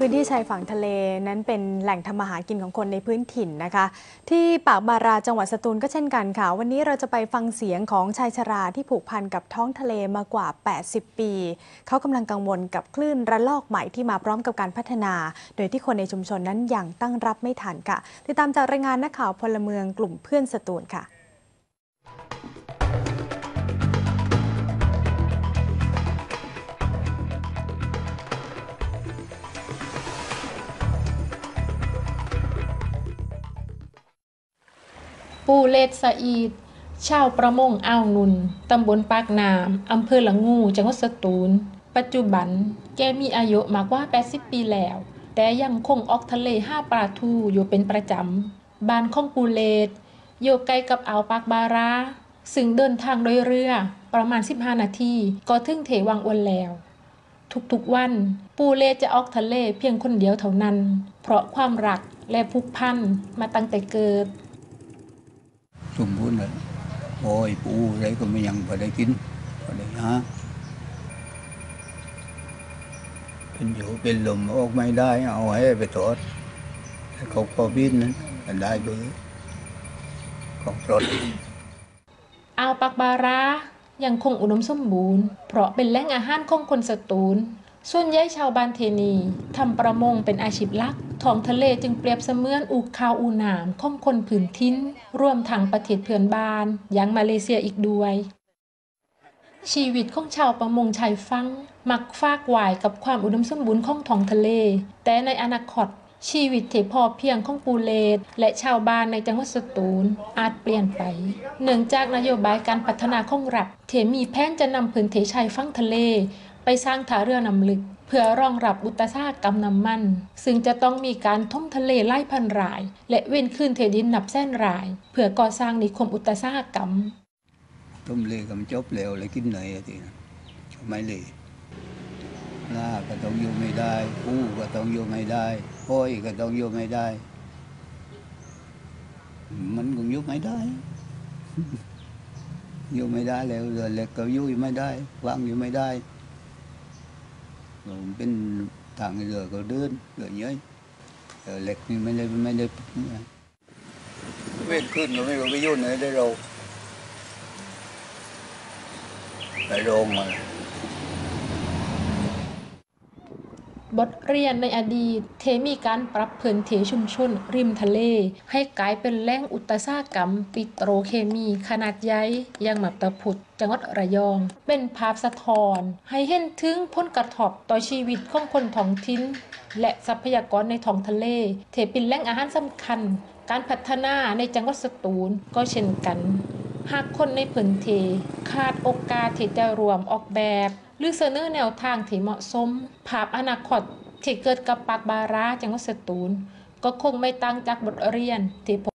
พื้นที่ชายฝั่งทะเลนั้นเป็นแหล่งทำมาหากินของคนในพื้นถิ่นนะคะ ที่ปากบาราจังหวัดสตูลก็เช่นกันค่ะ วันนี้เราจะไปฟังเสียงของชายชราที่ผูกพันกับท้องทะเลมากว่า 80 ปี เขากำลังกังวลกับคลื่นระลอกใหม่ที่มาพร้อมกับการพัฒนา โดยที่คนในชุมชนนั้นยังตั้งรับไม่ทันค่ะ ติดตามจากรายงานนักข่าวพลเมืองกลุ่มเพื่อนสตูลค่ะ ปูเลศสะอีดชาวประมงอ่าวนุน ตำบลปากน้ำอำเภอละงู จังหวัดสตูล ปัจจุบัน แกมีอายุมากกว่า 80 ปีแล้ว แต่ยังคงออกทะเลห้าปลาทูอยู่เป็นประจำ บ้านของปูเลศอยู่ใกล้กับอ่าวปากบาราซึ่งเดินทางโดยเรือประมาณ 15 นาทีก็ถึงเทวังอวนแล้ว ทุกๆวัน ปูเลจะออกทะเลเพียงคนเดียวเท่านั้น เพราะความรักและผูกพันมาตั้งแต่เกิด สมบูรณ์เลยโอ้ยปูอะไรก็ไม่ยังพอได้กินพอได้หาเป็นอยู่เป็นลมออกไม่ได้ เอาให้ไปตรวจแต่เขาพอบินนั้นได้เบอร์ของรถอ่าวปากบารายังคงอุดมสมบูรณ์ เพราะเป็นแหล่งอาหารของคนสตูล ส่วนใหญ่ชาวบ้านเทนีทำประมงเป็นอาชีพหลัก ท้องทะเลจึงเปรียบเสมือนอูข้าวอูหนามของคนผืนทิ้นรวมทั้งประเทศเพื่อนบ้านอย่างมาเลเซียอีกด้วย ชีวิตของชาวประมงชายฝั่งมักฟากหวายกับความอุดมสมบูรณ์ของท้องทะเล แต่ในอนาคตชีวิตที่พอเพียงของปูเลดและชาวบ้านในจังหวัดสตูลอาจเปลี่ยนไป เนื่องจากนโยบายการพัฒนาของรัฐเทมีแผนจะนำพื้นที่ชายฝั่งทะเล ไปสร้างท่าเรือนำลึก เพื่อรองรับอุตสาหกรรมน้ำมัน ซึ่งจะต้องมีการท่มทะเลไล่พันราย และเว้นคืนเทดินนับแสนราย เพื่อก่อสร้างนิคมอุตสาหกรรมต้มเลกับจบแล้วเลยกินไหนอะทีนะไม่เลยลาก็ต้องอยู่ไม่ได้ปูก็ต้องอยู่ไม่ได้ห้อยก็ต้องอยู่ไม่ได้ มันคงอยู่ไม่ได้ อยู่ไม่ได้แล้วเรือเล็กก็อยู่ไม่ได้วางอยู่ไม่ได้ ผมเป็นทางเรือก็เดินเรือเยอะเรือเล็ก บทเรียนในอดีต เทมีการปรับพื้นที่ชุมชนริมทะเล ให้กลายเป็นแหล่งอุตสาหกรรม ปิโตรเคมีขนาดใหญ่อย่างมับตะพุดจังหวัดระยอง เป็นภาพสะท้อน ให้เห็นถึงผลกระทบต่อชีวิตของคนท้องถิ่นและทรัพยากรในท้องทะเลเทเป็นแหล่งอาหารสำคัญ การพัฒนาในจังหวัดสตูลก็เช่นกัน หากคนในพื้นที่ขาดโอกาสที่จะรวมออกแบบ หรือเสนอแนวทางที่เหมาะสม ภาพอนาคตที่เกิดกับปากบาราจังหวัดสตูล ก็คงไม่ต่างจากบทเรียนที่